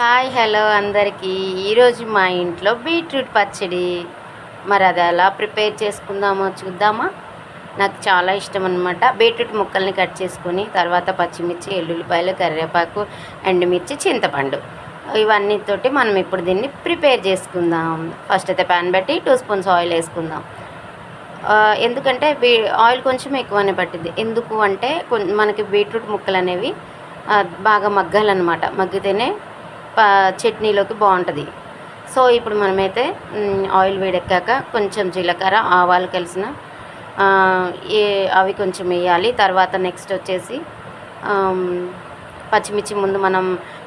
Hi hello అందరికీ. ఈరోజు మా ఇంట్లో బీట్రూట్ పచ్చడి. మరి అది ఎలా ప్రిపేర్ చేసుకుందామో చూద్దామా? నాకు చాలా ఇష్టం అనమాట బీట్రూట్ ముక్కల్ని కట్ చేసుకొని తర్వాత పచ్చిమిర్చి ఎల్లుల్లిపాయలు కరివేపాకు ఎండుమిర్చి చింతపండు. ఇవన్నీతోటి మనం ఇప్పుడు దీన్ని ప్రిపేర్ చేసుకుందాం. ఫస్ట్ అయితే ప్యాన్ పెట్టి టూ స్పూన్స్ ఆయిల్ వేసుకుందాం. ఎందుకంటే బీ ఆయిల్ కొంచెం ఎక్కువనే పట్టింది ఎందుకు అంటే కొన్- మనకి బీట్రూట్ ముక్కలు అనేవి బాగా మగ్గాలన్నమాట. మగ్గితేనే చట్నీలోకి బాగుంటుంది. సో ఇప్పుడు మనమైతే ఆయిల్ వేడెక్కాక కొంచెం జీలకర్ర ఆవాలు కలిసిన ఏ అవి కొంచెం వేయాలి. తర్వాత నెక్స్ట్ వచ్చేసి పచ్చిమిర్చి ముందు మనం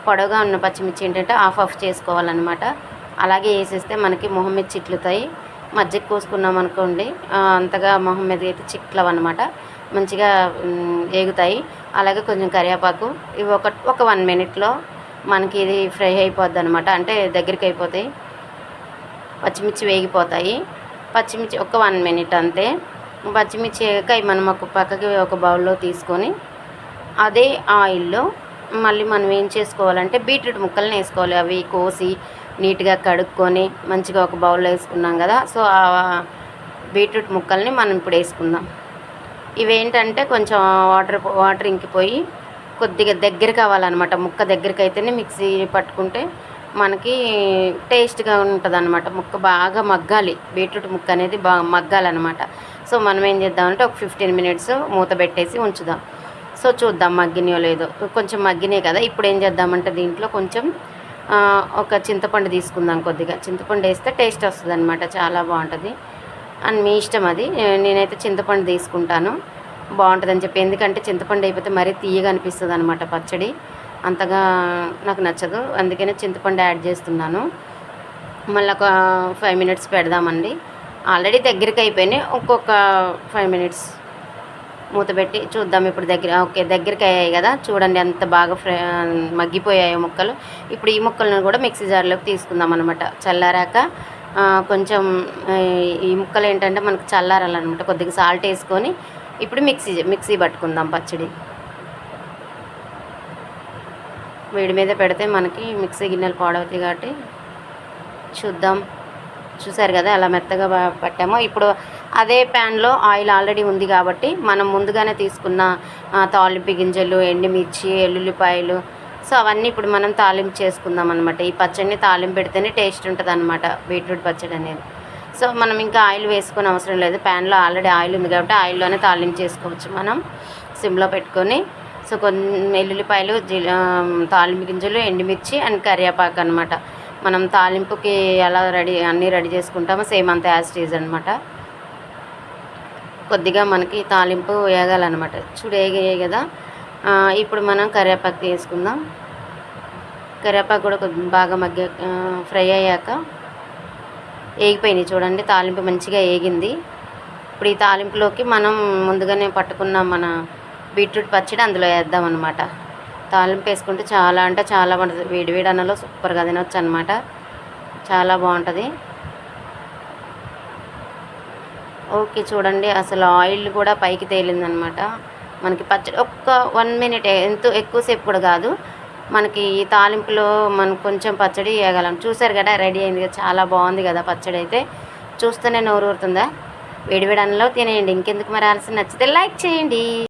పొడవుగా ఉన్న పచ్చిమిర్చి ఏంటంటే ఆఫ్ ఆఫ్ చేసుకోవాలన్నమాట. అలాగే వేసేస్తే మనకి మొహం మీద చిట్లుతాయి. మజ్జిగ కోసుకున్నాం అనుకోండి అంతగా మొహం మీద అయితే చిట్లవు అనమాట మంచిగా ఏగుతాయి. అలాగే కొంచెం కరివేపాకు ఇవి ఒక ఒక వన్ మినిట్లో మనకి ఇది ఫ్రై అయిపోద్ది అనమాట అంటే దగ్గరికి అయిపోతాయి పచ్చిమిర్చి వేగిపోతాయి. పచ్చిమిర్చి ఒక వన్ మినిట్ అంతే. పచ్చిమిర్చి వేగాక మనం ఒక పక్కకి ఒక బౌల్లో తీసుకొని అదే ఆయిల్లో మళ్ళీ మనం ఏం చేసుకోవాలంటే బీట్రూట్ ముక్కలను వేసుకోవాలి. అవి కోసి నీట్గా కడుక్కొని మంచిగా ఒక బౌల్లో వేసుకున్నాం కదా. సో ఆ బీట్రూట్ ముక్కల్ని మనం ఇప్పుడు వేసుకుందాం. ఇవేంటంటే కొంచెం వాటర్ వాటర్ ఇంకిపోయి కొద్దిగా దగ్గర కావాలన్నమాట. ముక్క దగ్గరికి అయితేనే మిక్సీ పట్టుకుంటే మనకి టేస్ట్గా ఉంటుంది అనమాట ముక్క బాగా మగ్గాలి. బీట్రూట్ ముక్క అనేది బాగా మగ్గాలన్నమాట. సో మనం ఏం చేద్దామంటే ఒక ఫిఫ్టీన్ మినిట్స్ మూత పెట్టేసి ఉంచుదాం. సో చూద్దాం మగ్గినాయో లేదో. కొంచెం మగ్గినాయి కదా. ఇప్పుడు ఏం చేద్దామంటే దీంట్లో కొంచెం ఒక చింతపండు తీసుకుందాం కొద్దిగా. చింతపండు వేస్తే టేస్ట్ వస్తుంది అనమాట చాలా బాగుంటుంది. అండ్ మీ ఇష్టం అది. నేనైతే చింతపండు తీసుకుంటాను. బాగుంటుందని చెప్పి. ఎందుకంటే చింతపండు అయిపోతే మరీ తీయగా అనిపిస్తుంది అనమాట పచ్చడి. అంతగా నాకు నచ్చదు. అందుకనే చింతపండు యాడ్ చేస్తున్నాను. మళ్ళీ ఒక ఫైవ్ మినిట్స్ పెడదామండి. ఆల్రెడీ దగ్గరికి అయిపోయినాయి. ఒక్కొక్క ఫైవ్ మినిట్స్ మూత పెట్టి చూద్దాం ఇప్పుడు దగ్గర. ఓకే దగ్గరికి అయ్యాయి కదా. చూడండి ఎంత బాగా ఫ్రై మగ్గిపోయాయి ముక్కలు. ఇప్పుడు ఈ ముక్కలను కూడా మిక్సీ జార్లోకి తీసుకుందాం అనమాట చల్లారాక కొంచెం ఈ ముక్కలు ఏంటంటే మనకు చల్లారాలన్నమాట. కొద్దిగా సాల్ట్ వేసుకొని ఇప్పుడు మిక్సీ మిక్సీ పట్టుకుందాం పచ్చడి. వేడి మీద పెడితే మనకి మిక్సీ గిన్నెలు పాడవుతాయి కాబట్టి చూద్దాం. చూసారు కదా అలా మెత్తగా పట్టామో. ఇప్పుడు అదే ప్యాన్లో ఆయిల్ ఆల్రెడీ ఉంది కాబట్టి మనం ముందుగానే తీసుకున్న తాలింపు గింజలు ఎండుమిర్చి ఎల్లుల్లిపాయలు సో అవన్నీ ఇప్పుడు మనం తాలింపు చేసుకుందాం అనమాట ఈ పచ్చడిని తాలింపు పెడితేనే టేస్ట్ ఉంటుంది అనమాట బీట్రూట్ పచ్చడి అనేది. సో మనం ఇంకా ఆయిల్ వేసుకొని అవసరం లేదు. ప్యాన్లో ఆల్రెడీ ఆయిల్ ఉంది కాబట్టి ఆయిల్లోనే తాలింపు చేసుకోవచ్చు మనం. సిమ్లో పెట్టుకొని. సో కొన్ని ఎల్లుల్లిపాయలు తాలింపు గింజలు ఎండుమిర్చి అండ్ కరివేపాకు అనమాట మనం తాలింపుకి ఎలా రెడీ అన్నీ రెడీ చేసుకుంటామో సేమ్ అంత యాజ్ టీజ్ అనమాట కొద్దిగా మనకి తాలింపు వేగాలన్నమాట. చూడు వేగాయి కదా ఇప్పుడు మనం కరివేపాకు వేసుకుందాం కరివేపాకు కూడా బాగా మగ్గ ఫ్రై అయ్యాక వేగిపోయినాయి చూడండి. తాలింపు మంచిగా వేగింది ఇప్పుడు ఈ తాలింపులోకి మనం ముందుగానే పట్టుకున్న మన బీట్రూట్ పచ్చడి అందులో వేద్దాం అనమాట తాలింపు వేసుకుంటే చాలా అంటే చాలా బాగుంటుంది. వేడి వేడి సూపర్గా తినొచ్చు అనమాట చాలా బాగుంటుంది. ఓకే చూడండి. అసలు ఆయిల్ కూడా పైకి తేలిందనమాట మనకి పచ్చడి ఒక్క వన్ మినిట్ ఎంతో ఎక్కువసేపు కూడా కాదు. మనకి ఈ తాలింపులో మనం కొంచెం పచ్చడి వేయగలం. చూసారు కదా రెడీ అయింది కదా చాలా బాగుంది కదా పచ్చడి అయితే. చూస్తేనే నోరు ఊరుతుందా వేడివేడి అన్నంలో తినేయండి. ఇంకెందుకు మరి ఆలస్యం? నచ్చితే లైక్ చేయండి.